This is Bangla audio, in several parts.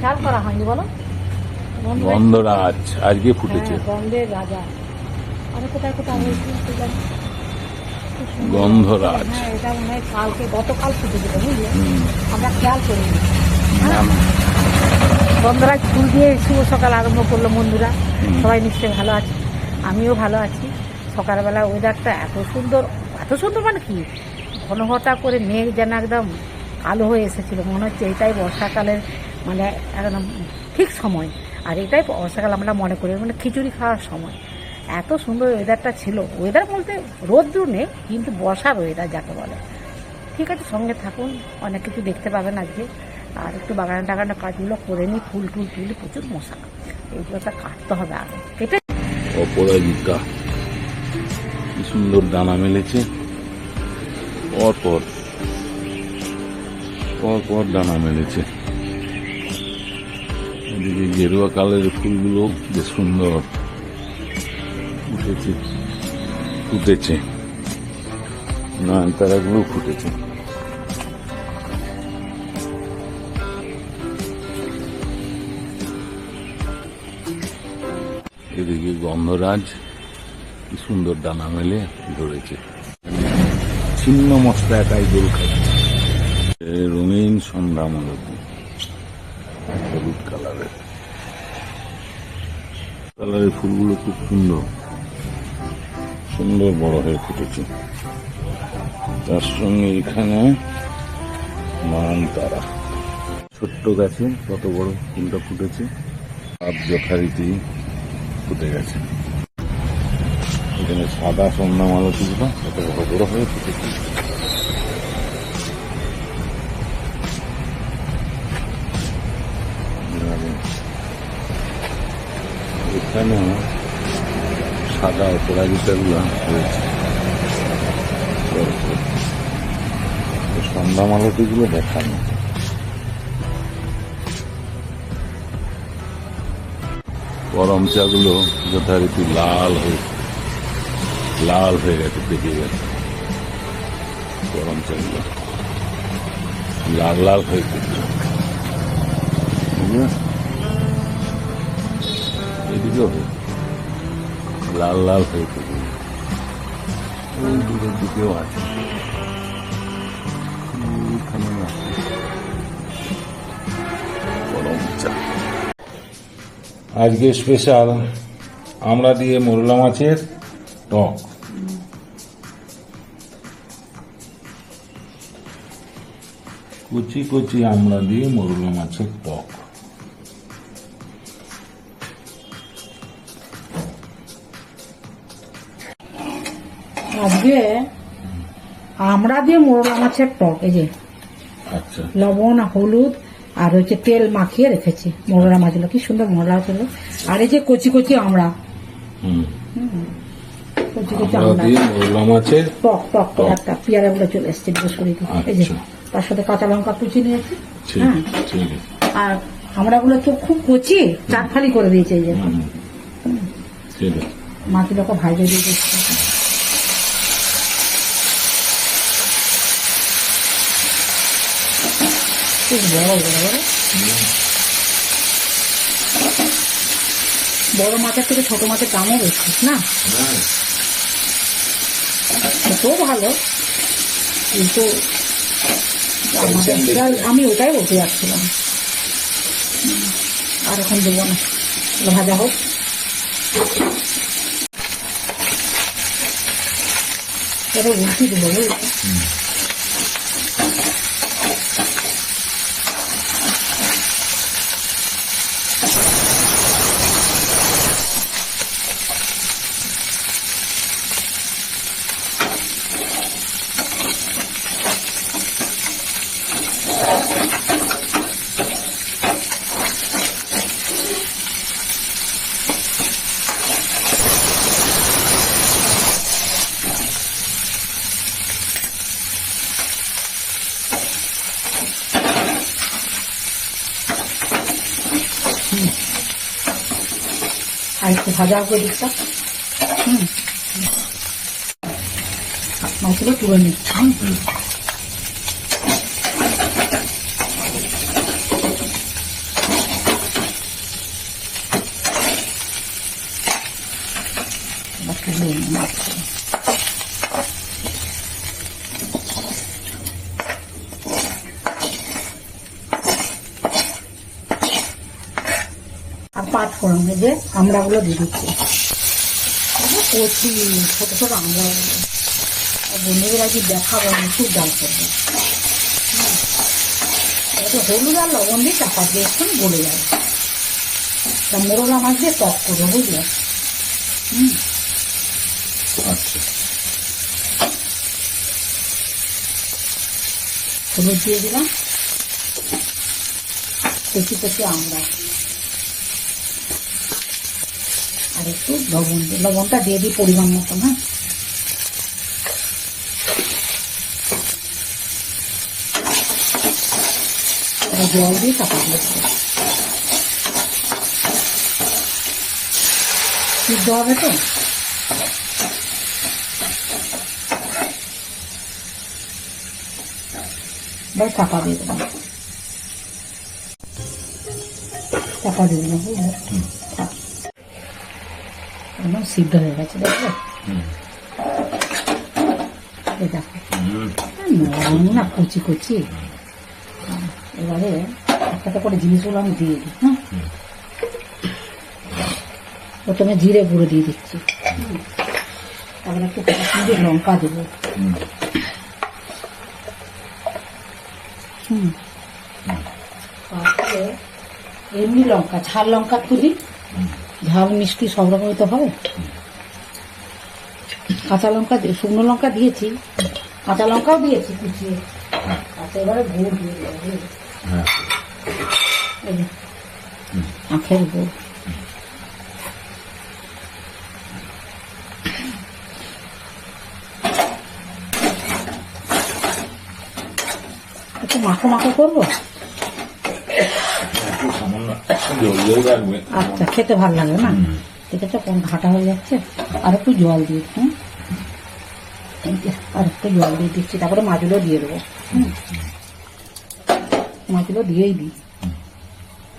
খেয়াল করা হয়নি বলো? গন্ধরাজ- আজকে ফুটেছে। হ্যাঁ, গন্ধের রাজা। আরে কোথায় কোথায় হয়েছে। গন্ধরাজ। হ্যাঁ এটা মনে হয় কালকে গতকাল ফুটেছিল বুঝলে। আমরা খেয়াল করিনি। গন্ধরাজ ফুল দিয়ে শুভ সকাল আরম্ভ করল বন্ধুরা। সবাই নিশ্চয়ই ভালো আছে। আমিও ভালো আছি। সকালবেলা ওয়েদারটা এত সুন্দর এত সুন্দর মানে কি? ঘন ঘটা করে মেঘ যেন একদম আলো হয়ে এসেছিল। মনে হচ্ছে এটাই বর্ষাকালের মানে একদম ঠিক সময়। আর এটাই বর্ষাকাল আমরা মনে করি মানে খিচুড়ি খাওয়ার সময়। এত সুন্দর ওয়েদারটা ছিল। ওয়েদার বলতে রোদ্র নেই, কিন্তু বর্ষার ওয়েদার যাকে বলে। ঠিক আছে, সঙ্গে থাকুন, অনেক কিছু দেখতে পাবেন আজকে। আর একটু বাগানে টাগানে কাজগুলো করে নিই, ফুল টুল তুলি, প্রচুর মশা। এইগুলো তো কাটতে হবে আগে। কেটে অপরাজিতা, কি সুন্দর দানা মেলেছে। পর পর পর পর দানা মেলেছে। এদিকে গেরুয়া কালের ফুলগুলো বেশ সুন্দর উঠেছে, ফুটেছে। নয়নতারাগুলো ফুটেছে। এদিকে গন্ধরাজ, কি সুন্দর ডানা মেলে ধরেছে। ছিন্ন মস্তা একাই দোল খাচ্ছে। রঙিন সন্ধ্যা মালতী হলুদ কালারের। কালারের ফুলগুলো খুব সুন্দর। সুন্দর বড় হয়ে ফুটেছে। তার সঙ্গে এখানে মান তারা। ছোট্ট গাছে কত বড় ফুলটা ফুটেছে আপ যথারীতি ফুটে গেছে। এখানে সাদা সন্ধ্যা মালতীগুলো কত বড় বড় হয়ে ফুটেছে। এখানে সাদা অপরাজিতাগুলো। এই সন্ধ্যা মালতীগুলো দেখানো। গরম চাগুলো যথারীতি লাল হয়ে লাল হয়ে গেছে, পেকে গেছে। গরম চাগুলো লাল লাল হয়ে পেকে হয়ে লাল লাল হয়ে গেছে। ওই দূরের দিকেও আছে। আজকে স্পেশাল আমরা দিয়ে মোরলা মাছের টক। কুচি কুচি আমরা দিয়ে মোরলা মাছের টক। আজকে আমরা দিয়ে মোরলা মাছের টক এই যে আচ্ছা। লবণ হলুদ আর হচ্ছে তেল মাখিয়ে রেখেছি। মোরলা মাছগুলো কি সুন্দর মোরলা ছিল আর এই যে কচি কচি আমরা কচি কচি আমরা মাছের টক টক। একটা পেয়ারা গুলো চলে এসছে বৃহস্পতি এই যে আচ্ছা। তার সাথে কাঁচা লঙ্কা কুচি নিয়েছি। হ্যাঁ। আর আমরা গুলো তো খুব কচি চার ফালি করে দিয়েছে এই যে। মাছগুলোকে ভাজে দিয়ে দিচ্ছি। খুব বড় বড় বড়? মাছের থেকে ছোট মাছের দামও বেশি না? ছোটও ভালো। কিন্তু আমি ওটাই বলতে যাচ্ছিলাম। আর এখন দেবো না। ভাজা হোক। এটা উল্টি দেবো 아이스 바닥을 있어? 응. 아, 맛으로 두번이 응. 맛있네, 맛있어. ফোড়ন যে আমড়াগুলো দিয়ে দিচ্ছি। কচি ছোট ছোট আমড়া। বন্ধুদের আর কি দেখাবো আমি খুব ডাল করব। হলুদ আর লবণ দিয়ে চাপা দিয়ে একটু গলে যাবে তা মোরলা মাছ দিয়ে টক করব বুঝলে? হুম। আচ্ছা। হলুদ দিয়ে দিলাম। কচি কচি আমরা আর একটু লবণ। লবণটা দিয়ে দিই পরিমাণ মতন হ্যাঁ জল দিয়ে চাপা দিয়ে দেবো। সিদ্ধ হবে তো চাপা দিয়ে দেবো চাপা দিয়ে দিলাম একদম সিদ্ধ হয়ে গেছে দেখো। নরম না কুচি কুচি এবারে একটা করে জিনিসগুলো আমি দিয়ে দিই হ্যাঁ। প্রথমে জিরে গুঁড়ো দিয়ে দিচ্ছি। তারপরে একটু কাশ্মীরি লঙ্কা দেবো হুম। হুম তারপরে এমনি লঙ্কা ঝাল লঙ্কা দিই ঝাল মিষ্টি সব রকমই তো হবে কাঁচা লঙ্কা দিয়ে- শুকনো লঙ্কা দিয়েছি কাঁচা লঙ্কাও দিয়েছি কুচিয়ে। আচ্ছা এবারে গুড় দিয়ে দেবো? হ্যাঁ। আখের গুড়। একটু মাখো মাখো করব? আচ্ছা খেতে ভালো লাগে না। ঠিক আছে কোন ঘাটা হয়ে যাচ্ছে। আর একটু জল দিয়ে হুম? আর একটু জল দিয়ে দিচ্ছি তারপরে মাছগুলো দিয়ে দেবো। হুম? মাছগুলো দিয়েই দিই।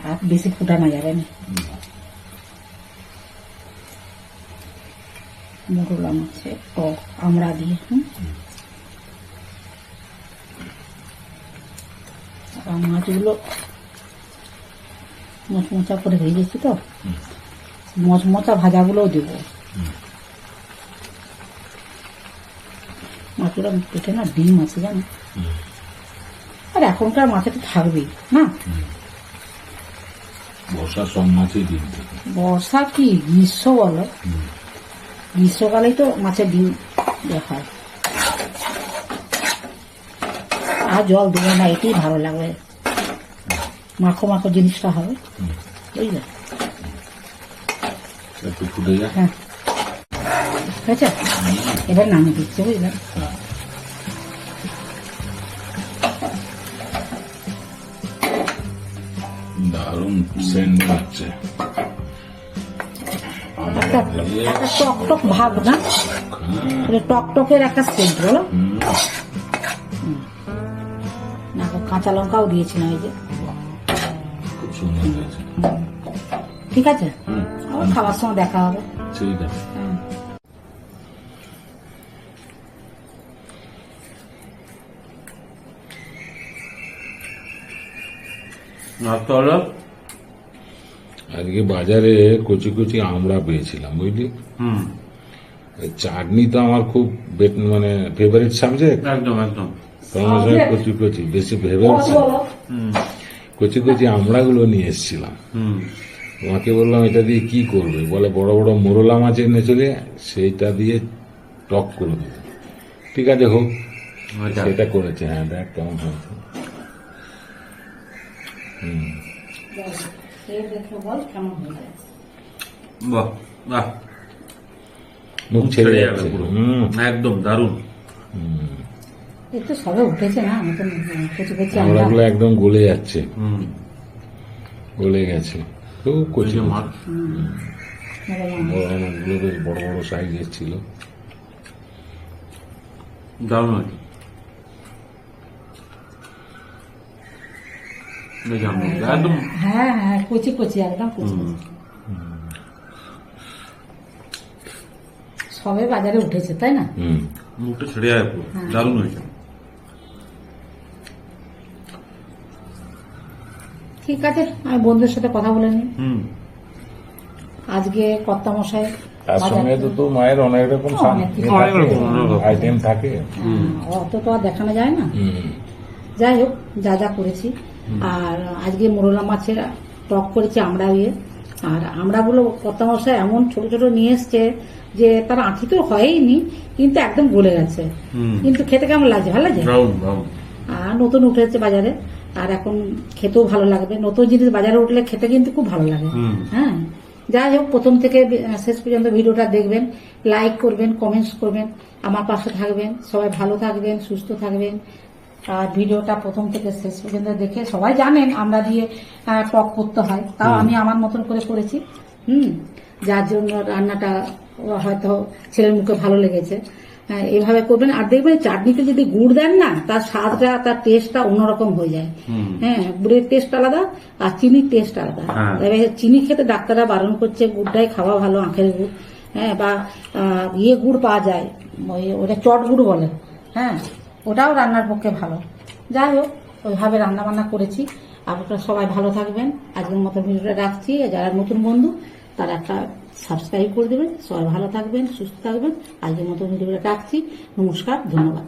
আর বেশি ফুটানো যাবে না। মোটলা মাছের টক আমরা দিয়ে হুম? মাছগুলো মচমচা করে ভেজেছি তো। হুম। মচমচা ভাজাগুলোও দেবো। মাছগুলো পেটে না ডিম আছে জানো? আর এখনকার মাছে তো থাকবেই না? সব মাছই ডিম থাকে। বর্ষা কি গ্রীষ্ম বলো। গ্রীষ্মকালেই তো মাছের ডিম দেখায়। আর জল দেবো না এটাই ভালো লাগবে মাখো মাখো জিনিসটা হবে। বুঝলে একটু ফুটে যায়। হ্যাঁ। হয়েছে? এবার নামিয়ে দিচ্ছে বুঝলে। দারুণ সেন্ট হচ্ছে। একটা একটা টক টক ভাব না? মানে টক টকের একটা সেন্ট বলো? না কাঁচা লঙ্কাও দিয়েছিলাম এই যে। সুন্দর হয়েছে ঠিক আছে? আবার খাবার সময় দেখা হবে। ঠিক আছে। আজকে বাজারে কচি কচি আমরা পেয়েছিলাম বুঝলি? হুম। চাটনি তো আমার খুব মানে ফেভারিট সাবজেক্ট একদম একদম। তোমার কচি কচি বেশি ফেভারিট হুম। কচি কচি আমড়াগুলো নিয়ে এসেছিলাম। হুম। তোমাকে বললাম এটা দিয়ে কি করবে? বলে বড় বড় মোরলা মাছ এনে চলে সেইটা দিয়ে টক করে দেবে। ঠিক আছে হোক। ওইটা সেটা করেছে। হ্যাঁ দেখ কেমন হয়েছে। বাহ বাহ। মুখ ছেড়ে যাবে পুরো। একদম দারুণ। এই তো সবে উঠেছে না নতুন কচি কচি আমড়াগুলো একদম গলে যাচ্ছে। হুম। গলে গেছে। খুব ওই কচি যে মাছ। বড় বেশ বড় বড় সাইজের ছিল। দারুণ একদম হ্যাঁ হ্যাঁ কচি কচি একদম কচি। সবে বাজারে উঠেছে তাই না? হুম। মুখটা ছেড়ে যায় হ্যাঁ। দারুণ হয়েছে। ঠিক আছে আমি বন্ধুদের সাথে কথা বলে নিই। আজকে কর্তামশাই তার সঙ্গে তো তো মায়ের অনেক রকম। আইটেম থাকে অত তো আর দেখানো যায় না। যাই হোক যা যা করেছি। আর আজকে মোরলা মাছের টক করেছি আমরা ইয়ে। আর আমরাগুলো কর্তামশাই এমন ছোট ছোট নিয়ে এসছে যে তার আঁঠি তো হয়ইনি কিন্তু একদম গলে গেছে। হুম। কিন্তু খেতে কেমন লাগছে? ভালো লাগছে? আর নতুন উঠেছে বাজারে। আর এখন খেতেও ভালো লাগবে। নতুন জিনিস বাজারে উঠলে খেতে কিন্তু খুব ভালো লাগে। হ্যাঁ? যাই হোক প্রথম থেকে শেষ পর্যন্ত ভিডিওটা দেখবেন লাইক করবেন কমেন্টস করবেন আমার পাশে থাকবেন সবাই ভালো থাকবেন সুস্থ থাকবেন। আর ভিডিওটা প্রথম থেকে শেষ পর্যন্ত দেখে সবাই জানেন আমরা দিয়ে টক করতে হয়। তাও আমি আমার মতন করে করেছি। হুম? যার জন্য রান্নাটা হয়তো ছেলের মুখে ভালো লেগেছে। হ্যাঁ, এইভাবে করবেন। আর দেখবেন চাটনিতে যদি গুড় দেন না তার স্বাদটা তার টেস্টটা অন্যরকম হয়ে যায়। হ্যাঁ গুড়ের টেস্ট আলাদা আর চিনির টেস্ট আলাদা। হ্যাঁ। তবে চিনি খেতে ডাক্তাররা বারণ করছে গুড়টাই খাওয়া ভালো আখের গুড়। হ্যাঁ বা ইয়ে গুড় পাওয়া যায় ওই ওটা চট গুড় বলে। হ্যাঁ ওটাও রান্নার পক্ষে ভালো। যাই হোক ওইভাবে রান্না বান্না করেছি। আপনারা সবাই ভালো থাকবেন। আজকের মতো ভিডিওটা রাখছি। যারা নতুন বন্ধু তারা একটা সাবস্ক্রাইব করে দেবেন সবাই ভালো থাকবেন সুস্থ থাকবেন। আজকের মতো ভিডিওটা রাখছি। নমস্কার ধন্যবাদ।